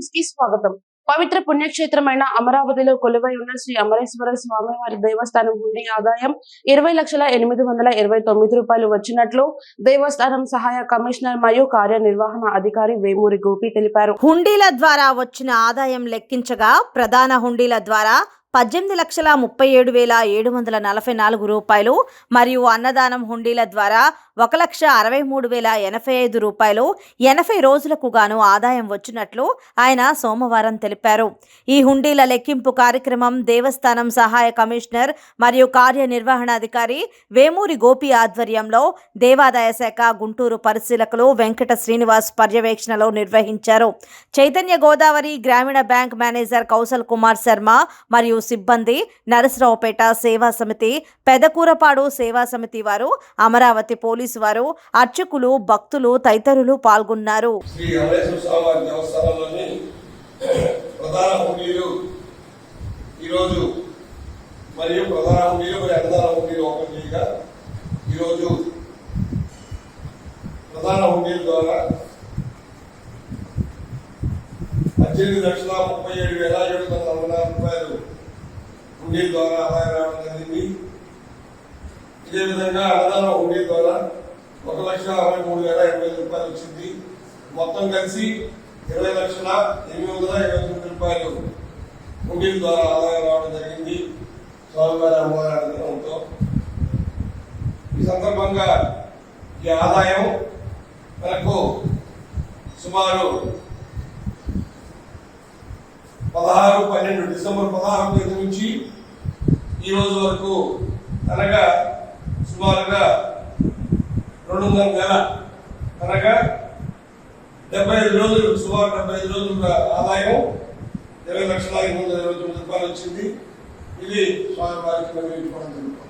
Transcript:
న్యూస్కి స్వాగతం. పవిత్ర పుణ్యక్షేత్రమైన అమరావతిలో కొలువై ఉన్న శ్రీ అమరేశ్వర స్వామివారి దేవస్థానం నుండి ఆదాయం ఇరవై లక్షల ఎనిమిది వందల ఇరవై తొమ్మిది రూపాయలు వచ్చినట్లు దేవస్థానం సహాయ కమిషనర్ మరియు కార్యనిర్వహణ అధికారి వేమూరి గోపి తెలిపారు. హుండీల ద్వారా వచ్చిన ఆదాయం లెక్కించగా ప్రధాన హుండీల ద్వారా పద్దెనిమిది లక్షల ముప్పై ఏడు వేల ఏడు వందల నలభై నాలుగు రూపాయలు మరియు అన్నదానం హుండీల ద్వారా ఒక లక్ష అరవై మూడు వేల ఎనభై ఐదు రూపాయలు ఎనభై రోజులకు గాను ఆదాయం వచ్చినట్లు ఆయన సోమవారం తెలిపారు. ఈ హుండీల లెక్కింపు కార్యక్రమం దేవస్థానం సహాయ కమిషనర్ మరియు కార్యనిర్వహణాధికారి వేమూరి గోపి ఆధ్వర్యంలో దేవాదాయ శాఖ గుంటూరు పరిశీలకులు వెంకట శ్రీనివాస్ పర్యవేక్షణలో నిర్వహించారు. చైతన్య గోదావరి గ్రామీణ బ్యాంక్ మేనేజర్ కౌశల్ కుమార్ శర్మ మరియు సిబ్బంది నరసరావుపేట సేవా సమితి పెదకూరపాడు సేవా సమితి వారు అమరావతి పోలీసు వారు అర్చకులు భక్తులు తదితరులు పాల్గొన్నారు. ఈరోజు మరియు ప్రధాన హుండీలు మరియు అన్నదాన హుండీలు ఓపెన్ చేయగా ఈరోజు ప్రధాన హుండీల ద్వారా పద్దెనిమిది లక్షల ముప్పై ఏడు వేల ఏడు వందల నలభై నాలుగు రూపాయలు హుండీల ద్వారా ఆదాయం రావడం జరిగింది. ఇదే విధంగా అన్నదాన హుండీ ద్వారా ఒక లక్ష అరవై మూడు వేల ఎనభై ఐదు రూపాయలు వచ్చింది. మొత్తం కలిసి ఇరవై లక్షల ఎనిమిది వందల ఇరవై తొమ్మిది రూపాయలు హుండీల ద్వారా ఆదాయం రావడం జరిగింది. స్వామివారి అమ్మవారి అనుగ్రహంతో. ఈ సందర్భంగా ఈ ఆదాయం మనకు సుమారు పదహారు పన్నెండు డిసెంబర్ పదహారు తేదీ నుంచి ఈ రోజు వరకు అనగా సుమారుగా రెండున్నర నెల అనగా డెబ్బై ఐదు రోజులు సుమారు డెబ్బై ఐదు రోజుల ఆదాయం ఇరవై లక్షల ఐదు వందల ఇరవై తొమ్మిది రూపాయలు వచ్చింది. ఇది స్వామివారికి నిర్వహించుకోవడం జరుగుతుంది